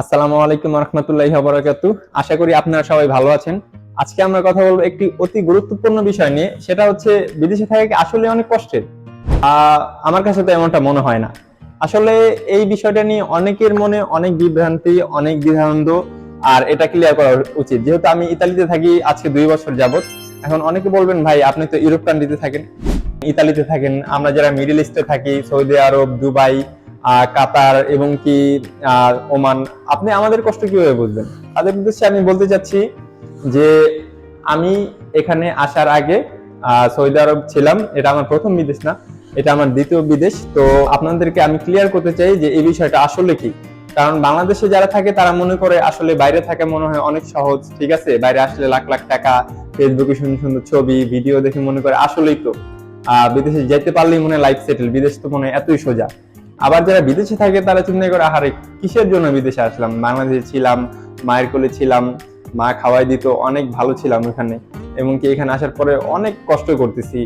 আসসালামু আলাইকুম রহমতুল্লাহি বারাকাতু। আশা করি আপনারা সবাই ভালো আছেন। আজকে আমরা কথা বলব একটি অতি গুরুত্বপূর্ণ বিষয় নিয়ে, সেটা হচ্ছে বিদেশে থাকা কি আসলে অনেক কষ্টের? আমার কাছে তো এমনটা মনে হয় না। আসলে এই বিষয়টা নিয়ে অনেকের মনে অনেক বিভ্রান্তি, অনেক দ্বিধানন্দ আর এটা ক্লিয়ার করা উচিত। যেহেতু আমি ইতালিতে থাকি, আজকে দুই বছর যাবত এখন অনেকে বলবেন, ভাই, আপনি তো ইউরোপ কান্ট্রিতে থাকেন। ইতালিতে থাকেন, আমরা যারা মিডল ইস্টে থাকি, সৌদি আরব, দুবাই কাতার এবং কি ওমান। আপনি আমাদের কষ্ট কীভাবে বুঝবেন? তাদের উদ্দেশ্যে আমি বলতে চাচ্ছি যে আমি এখানে আসার আগে সৌদি আরব ছিলাম। এটা আমার প্রথম বিদেশ না, এটা আমার দ্বিতীয় বিদেশ। তো আপনাদেরকে আমি ক্লিয়ার করতে চাই যে এই বিষয়টা আসলে কি। কারণ বাংলাদেশে যারা থাকে, তারা মনে করে আসলে বাইরে থাকা মনে হয় অনেক সহজ, ঠিক আছে? বাইরে আসলে লাখ লাখ টাকা ফেসবুকে সুন্দর সুন্দর ছবি ভিডিও দেখে মনে করে আসলেই তো। বিদেশে যেতে পারলেই মনে লাইফ সেটেল বিদেশ তো মনে হয় এতই সোজা। আবার যারা বিদেশে থাকে, তারা চিন্তা করে, আহারে, কিসের জন্য বিদেশে আসলাম? বাংলাদেশে ছিলাম, মায়ের কোলে ছিলাম, মা খাওয়াই দিত, অনেক ভালো ছিলাম ওখানে। এবং কি এখানে আসার পরে অনেক কষ্ট করতেছি।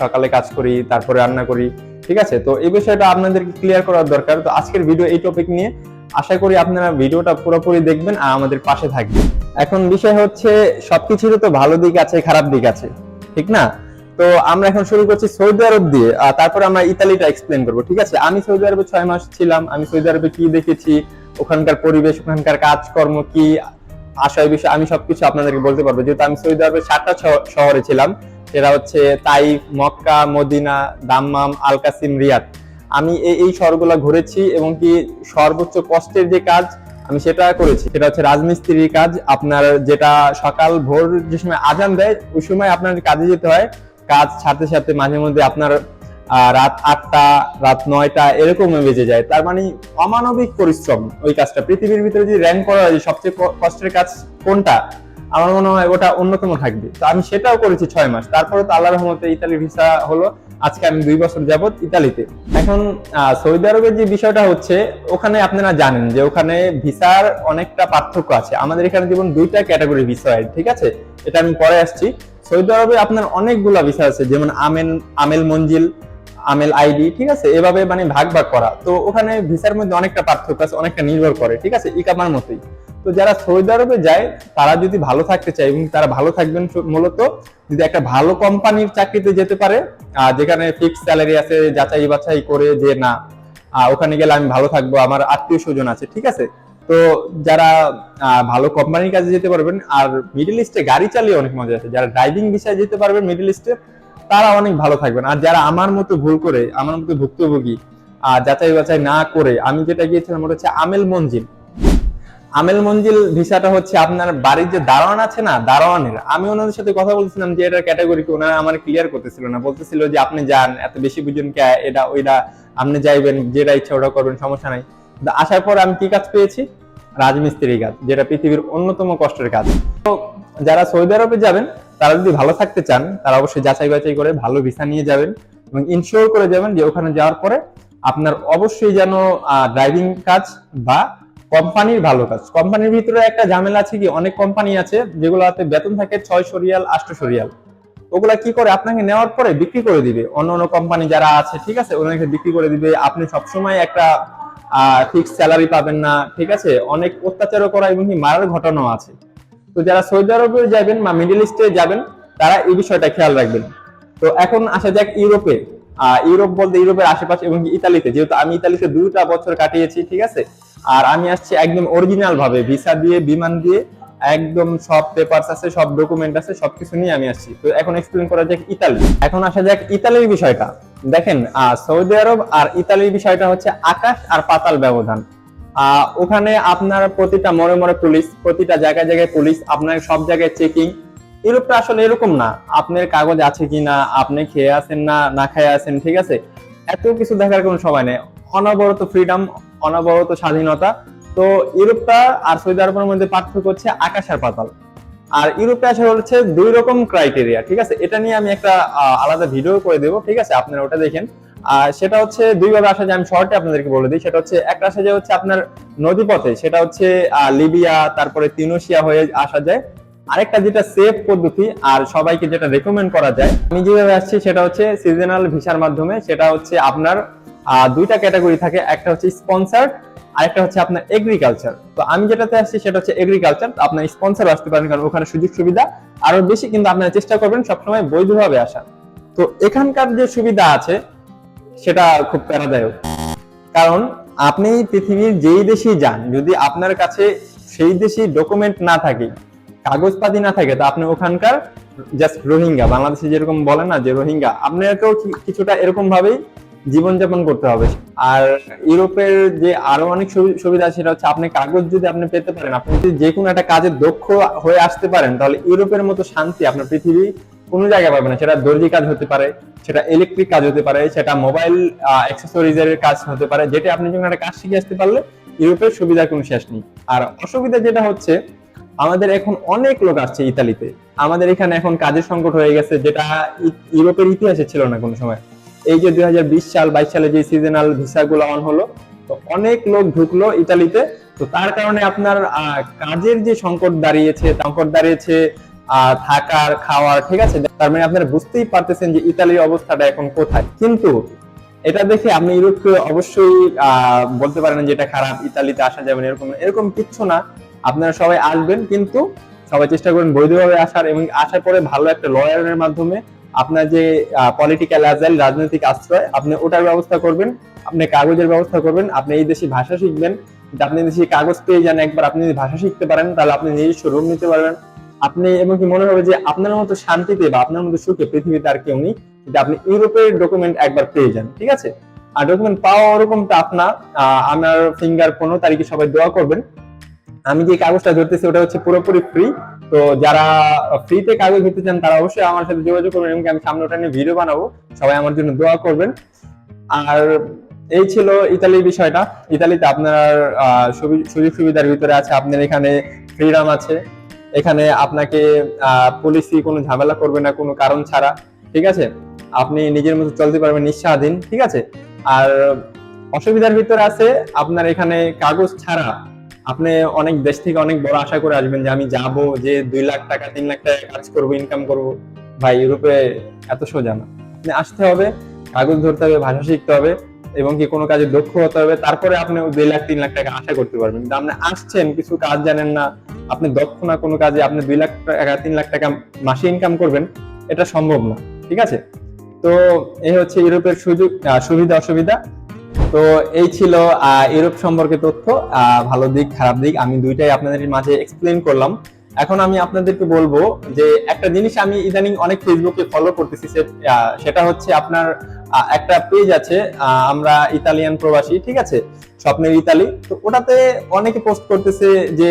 সকালে কাজ করি, তারপরে রান্না করি, ঠিক আছে? তো এই বিষয়টা আপনাদেরকে ক্লিয়ার করার দরকার। তো আজকের ভিডিও এই টপিক নিয়ে আশা করি আপনারা ভিডিওটা পুরোপুরি দেখবেন আর আমাদের পাশে থাকবেন। এখন বিষয় হচ্ছে, সবকিছুরই তো ভালো দিক আছে, খারাপ দিক আছে, ঠিক না? তো আমরা এখন শুরু করছি সৌদি আরব দিয়ে তারপরে আমরা ইতালিটা এক্সপ্লেন করব, ঠিক আছে? আমি সৌদি আরবে ছয় মাস ছিলাম, আমি সৌদি আরবে কি দেখেছি, ওখানকার পরিবেশ, ওখানকার কাজকর্ম কি, আশয় বিষয়, আমি সবকিছু আপনাদেরকে বলতে পারব। যেহেতু আমি সৌদি আরবের সাতটা শহরে ছিলাম, সেটা হচ্ছে Taif, Mecca, Medina, Dammam Al Qassim Riyadh. আমি এই এই শহরগুলো ঘুরেছি এবং কি সর্বোচ্চ কষ্টের যে কাজ আমি সেটা করেছি, সেটা হচ্ছে রাজমিস্ত্রির কাজ। আপনার যেটা সকাল ভোর যে সময় আজান দেয়, ওই সময় আপনার কাজে যেতে হয়। কাজ ছাড়তে ছাড়তে মাঝে মধ্যে আপনার রাত আটটা, রাত নয়টা এরকম বেজে যায়। তার মানে অমানবিক পরিশ্রম ওই কাজটা। পৃথিবীর ভিতরে যদি র্যাঙ্ক করা হয় সবচেয়ে কষ্টের কাজ কোনটা? আমার মনে হয় ওটা অন্যতম থাকবে। তো আমি সেটাও করেছি ছয় মাস। তারপরে তো আল্লাহ রহমতে ইতালি ভিসা হলো। আজকে আমি দুই বছর যাবত ইতালিতে। এখন সৌদি আরবের যে বিষয়টা হচ্ছে, ওখানে আপনারা জানেন যে ওখানে ভিসার অনেকটা পার্থক্য আছে। আমাদের এখানে যেমন দুইটা ক্যাটাগরি ভিসা হয়, ঠিক আছে? এটা আমি পরে আসছি। সৌদি আরবে আপনার অনেকগুলা ভিসা আছে, যেমন আমেন, আমেল মঞ্জিল, আমেল আইডি, ঠিক আছে? এভাবে মানে ভাগ ভাগ করা। তো ওখানে ভিসার মধ্যে অনেকটা পার্থক্য আছে, অনেকটা নির্ভর করে, ঠিক আছে? ইকামার মতোই। তো যারা সৌদি আরবে যায় তারা যদি ভালো থাকতে চায় এবং তারা ভালো থাকবেন মূলত যদি একটা ভালো কোম্পানির চাকরিতে যেতে পারে আহ, যেখানে ফিক্স স্যালারি আছে যাচাই বাছাই করে যে না ওখানে গেলে আমি ভালো থাকব আমার আত্মীয় স্বজন আছে ঠিক আছে? তো যারা ভালো কোম্পানির কাজে যেতে পারবেন আর মিডল ইস্টে গাড়ি চালিয়ে অনেক মজা আছে যারা ড্রাইভিং বিষয়ে যেতে পারবেন মিডল ইস্টে তারা অনেক ভালো থাকবেন। আর যারা আমার মতো ভুল করে আমার মতো ভুক্তভোগী আর যাচাই বাছাই না করে আমি যেটা গিয়েছিলাম ওটা হচ্ছে আমেল মঞ্জিল। আমেল মঞ্জিল ভিসাটা হচ্ছে আপনার বাড়ির যে দারোয়ান আছে না, দারোয়ানের। আমি ওনাদের সাথে কথা বলছিলাম যে এটার ক্যাটাগরি কি, ওনারা আমার ক্লিয়ার করতেছিল না। বলতেছিল যে আপনি যান, এত বেশি বুঝুন কে, এটা, ওইটা, আপনি যাইবেন, যেটা ইচ্ছা ওটা করবেন সমস্যা নাই। আসার পর আমি কি কাজ পেয়েছি? রাজমিস্ত্রি কাজ, যেটা পৃথিবীর অন্যতম কষ্টের কাজ। তো যারা সৌদি আরবে যাবেন, তারা যদি ভালো থাকতে চান, তারা অবশ্যই যাচাই বাছাই করে ভালো ভিসা নিয়ে যাবেন এবং ইনশিওর করে যাবেন যে ওখানে যাওয়ার পরে আপনার অবশ্যই যেন ড্রাইভিং কাজ বা কোম্পানির ভালো কাজ। কোম্পানির ভিতরে একটা ঝামেলা আছে কি? অনেক কোম্পানি আছে যেগুলোতে বেতন থাকে ছয়শো রিয়াল, আটশো রিয়াল। ওগুলা কি করে? আপনাকে নেওয়ার পরে বিক্রি করে দিবে। অন্য অন্য কোম্পানি যারা আছে, ঠিক আছে? ওনাকে বিক্রি করে দিবে। আপনি সবসময় একটা ফিক্স স্যালারি পাবেন না, ঠিক আছে? অনেক অত্যাচারও করা এবং কি মারার ঘটনাও আছে। তো যারা সৌদি আরবে যাবেন বা মিডল ইস্টে যাবেন, তারা এই বিষয়টা খেয়াল রাখবেন। তো এখন আসা যাক ইউরোপে। ইউরোপ বলতে ইউরোপের আশেপাশে এবং ইতালিতে, যেহেতু আমি ইতালিতে দুটা বছর কাটিয়েছি, ঠিক আছে? আর আমি আসছি একদম অরিজিনাল ভাবে ভিসা দিয়ে, বিমান দিয়ে, একদম সব পেপারস আছে, সব ডকুমেন্ট আছে, সবকিছু নিয়ে আমি আসছি। তো এখন এক্সপ্লেন করা যাক ইতালি। এখন আসা যাক ইতালির বিষয়টা। দেখেন সৌদি আরব আর ইতালির বিষয়টা হচ্ছে আকাশ আর পাতাল ব্যবধান। ওখানে আপনার প্রতিটা মোড়ে মোড়ে পুলিশ, প্রতিটা জায়গায় জায়গায় পুলিশ, আপনার সব জায়গায় চেকিং ইউরোপটা আসলে এরকম না। আপনার কাগজ আছে কিনা, আপনি খেয়ে আছেন না না খেয়ে আছেন, ঠিক আছে? এত কিছু দেখার কোনো সময় নেই। অনবরত ফ্রিডম অনবরত স্বাধীনতা। তো ইউরোপটা আর সৌদি আরবের মধ্যে পার্থক্য হচ্ছে আকাশ আর পাতাল। আর ইউরোপে আসলে হচ্ছে দুই রকম ক্রাইটেরিয়া ঠিক আছে? এটা নিয়ে আমি একটা আলাদা ভিডিও করে দেবো, ঠিক আছে? আপনারা ওটা দেখেন। আর সেটা হচ্ছে দুইভাবে আসা যায়, আমি শর্টে আপনাদেরকে বলে দিই। সেটা হচ্ছে, একটা আসা যায় হচ্ছে আপনার নদীপথে, সেটা হচ্ছে লিবিয়া, তারপরে তিনোশিয়া হয়ে আসা যায়। আরেকটা যেটা সেফ পদ্ধতি, আর সবাইকে যেটা রেকমেন্ড করা যায়, আমি যেভাবে আসছি সেটা হচ্ছে সিজনাল ভিসার মাধ্যমে, সেটা হচ্ছে আপনার দুইটা ক্যাটাগরি থাকে, একটা হচ্ছে স্পন্সার্ড আরেকটা হচ্ছে আপনার এগ্রিকালচার তো আমি যেটাতে আসছি সেটা হচ্ছে এগ্রিকালচার আপনার স্পন্সর আসতে পারেন, কারণ ওখানে সুযোগ সুবিধা। আরও বেশি কিন্তু আপনারা চেষ্টা করবেন সবসময় বৈধভাবে আসার। তো এখানকার যে সুবিধা আছে, সেটা খুব প্যারাদায়ক। কারণ আপনি পৃথিবীর যেই দেশেই যান, যদি আপনার কাছে সেই দেশি ডকুমেন্ট না থাকে কাগজপাতি না থাকে, তো আপনি ওখানকার জাস্ট রোহিঙ্গা, বাংলাদেশে যেরকম বলে না যে রোহিঙ্গা, আপনাকেও কিছুটা এরকম ভাবেই জীবনযাপন করতে হবে। আর ইউরোপের যে আরও অনেক সুবি- সুবিধা সেটা হচ্ছে আপনি কাগজ যদি আপনি পেতে পারেন, আপনি যদি যে কোনো একটা কাজে দক্ষ হয়ে আসতে পারেন, তাহলে ইউরোপের মতো শান্তি আপনার পৃথিবী কোনো জায়গায় পাবে না। সেটা দর্জি কাজ হতে পারে, সেটা ইলেকট্রিক কাজ হতে পারে, সেটা মোবাইল অ্যাক্সেসরিজ এর কাজ হতে পারে, যেটা আপনি যখন একটা কাজ শিখে আসতে পারলে, ইউরোপের সুবিধা কোনো শেষ নেই। আর অসুবিধা যেটা হচ্ছে আমাদের এখন অনেক লোক আসছে ইতালিতে। আমাদের এখানে এখন কাজের সংকট হয়ে গেছে, যেটা ইউরোপের ইতিহাসে ছিল না কোনো সময়। এই যে দুই সাল, বাইশ সালে যে সিজনাল ভিসা গুলো অন হলো, তো অনেক লোক ঢুকলো ইতালিতে। তো তার কারণে আপনার কাজের যে সংকট দাঁড়িয়েছে সংকট দাঁড়িয়েছে থাকার, খাওয়ার, ঠিক আছে? তার মানে আপনারা বুঝতেই পারতেছেন যে ইতালির অবস্থাটা এখন কোথায়। কিন্তু এটা দেখে আপনি ইউরোপকে অবশ্যই বলতে পারেন যে এটা খারাপ, ইতালিতে আসা যাবে না, এরকম এরকম কিচ্ছু না। আপনারা সবাই আসবেন, কিন্তু সবাই চেষ্টা করবেন বৈধভাবে আসার এবং আসার পরে ভালো একটা লয়ারের মাধ্যমে আপনার যে পলিটিক্যাল অ্যাজাইল রাজনৈতিক আশ্রয়, আপনি ওটার ব্যবস্থা করবেন, আপনি কাগজের ব্যবস্থা করবেন, আপনি এই দেশি ভাষা শিখবেন আপনি দেশি কাগজ পেয়ে যান একবার, আপনি যদি ভাষা শিখতে পারেন, তাহলে আপনি নিজস্ব রুম নিতে পারবেন। আপনি, এবং কি মনে হবে যে আপনার মতো শান্তিতে বা আপনার মতো সুখে পৃথিবীতে আর কেউ নেই যদি আপনি ইউরোপের ডকুমেন্ট একবার পেয়ে যান, ঠিক আছে? আর ডকুমেন্ট পাওয়া ওরকম টাফ না আমার ফিঙ্গার পনেরো তারিখে সবাই দোয়া করবেন। আমি যে কাগজটা ধরতেছি, ওটা হচ্ছে পুরোপুরি ফ্রি তো যারা ফ্রিতে কাগজ ধরতে চান, তারা অবশ্যই আমার সাথে যোগাযোগ করবেন এবং আমি সামনে ওটা নিয়ে ভিডিও বানাবো। সবাই আমার জন্য দোয়া করবেন। আর এই ছিল ইতালির বিষয়টা। ইতালিতে আপনার সুযোগ সুবিধার ভিতরে আছে। আপনার এখানে ফ্রিডম আছে। এখানে আপনাকে পুলিশই কোনো ঝামেলা করবে না, কোনো কারণ ছাড়া। ঠিক আছে? আপনি নিজের মতো চলতে পারবেন নিঃস্বাধীন। ঠিক আছে? আর অসুবিধার ভিতরে আছে আপনার এখানে কাগজ ছাড়া। আপনি অনেক দেশ থেকে অনেক বড় আশা করে আসবেন যে আমি যাব, যে দুই লাখ টাকা, তিন লাখ টাকা কাজ করব ইনকাম করব। ভাই, ইউরোপে এত সোজা না। আসতে হবে, কাগজ ধরতে হবে, ভাষা শিখতে হবে, এবং কি কোনো কাজে দক্ষ হতে হবে। তারপরে আপনি দুই লাখ, তিন লাখ টাকা আশা করতে পারবেন। কিন্তু আপনি আসছেন, কিছু কাজ জানেন না, আপনি দক্ষ না কোনো কাজে, আপনি দুই লাখ টাকা, তিন লাখ টাকা মাসে ইনকাম করবেন, এটা সম্ভব না। ঠিক আছে? তো এই হচ্ছে ইউরোপের সুযোগ সুবিধা, অসুবিধা। তো এই ছিল ইউরোপ সম্পর্কে তথ্য ভালো দিক, খারাপ দিক, আমি দুইটাই আপনাদের মাঝে এক্সপ্লেন করলাম। এখন আমি আপনাদেরকে বলব যে একটা জিনিস আমি ইদানিং অনেক ফেসবুকে ফলো করতেছি সেটা হচ্ছে আপনার একটা পেজ আছে আমরা ইতালিয়ান প্রবাসী, ঠিক আছে? স্বপ্নের ইতালি। তো ওটাতে অনেকে পোস্ট করতেছে যে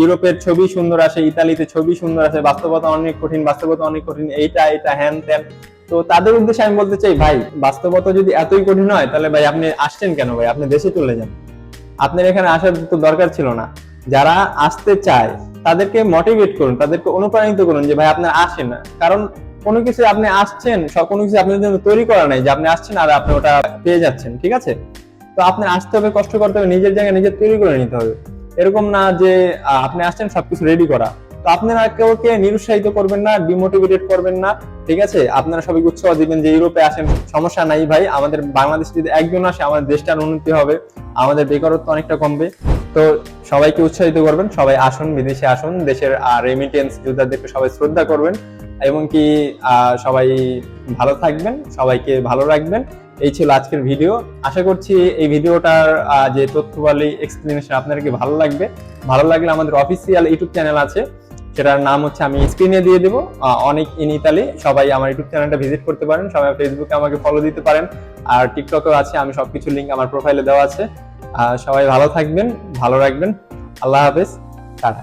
ইউরোপের ছবি সুন্দর আসে, ইতালিতে ছবি সুন্দর আসে, বাস্তবতা অনেক কঠিন, বাস্তবতা অনেক কঠিন, এইটা এটা হ্যান ত্যান। তো তাদের উদ্দেশ্যে আমি বলতে চাই, ভাই, বাস্তবতা যদি এতই কঠিন হয়, তাহলে ভাই আপনি আসছেন কেন ভাই? আপনি দেশে চলে যান। আপনার এখানে আসার তো দরকার ছিল না। যারা আসতে চায়, তাদেরকে মোটিভেট করুন, তাদেরকে অনুপ্রাণিত করুন যে, ভাই, আপনার আসেন। কারণ কোনো কিছু আপনি আসছেন সব কোনো কিছু আপনার জন্য তৈরি করা নাই যে, আপনি আসছেন আর আপনি ওটা পেয়ে যাচ্ছেন, ঠিক আছে? তো আপনার আসতে হবে, কষ্ট করতে হবে, নিজের জায়গায় নিজের তৈরি করে নিতে হবে। এরকম না যে আপনি আসছেন, সবকিছু রেডি করা। আপনারা কেউকে নিরুৎসাহিত করবেন না ডিমোটিভেটেড করবেন না, ঠিক আছে? আপনারা সবাইকে উৎসাহ দিবেন যে ইউরোপে আসেন, সমস্যা নাই ভাই, আমাদের বাংলাদেশ যদি একজন আসে, আমাদের দেশটার উন্নতি হবে, আমাদের বেকারত্ব অনেকটা কমবে। তো সবাইকে উৎসাহিত করবেন, সবাই আসুন, বিদেশে আসুন, দেশের রেমিটেন্স যোদ্ধাদেরকে সবাই শ্রদ্ধা করবেন এবং কি সবাই ভালো থাকবেন, সবাইকে ভালো রাখবেন। এই ছিল আজকের ভিডিও। আশা করছি এই ভিডিওটার যে তথ্যবালী এক্সপ্লেনেশন আপনাদেরকে ভালো লাগবে। ভালো লাগলে আমাদের অফিসিয়াল ইউটিউব চ্যানেল আছে। সেটার নাম হচ্ছে আমি স্ক্রিনে দিয়ে দেবো। অনেক ইন ইতালি সবাই আমার ইউটিউব চ্যানেলটা ভিজিট করতে পারেন, সবাই ফেসবুকে আমাকে ফলো দিতে পারেন। আর টিকটকেও আছে, আমি সবকিছু লিঙ্ক আমার প্রোফাইলে দেওয়া আছে। সবাই ভালো থাকবেন, ভালো রাখবেন। আল্লাহ হাফেজ, টাটা।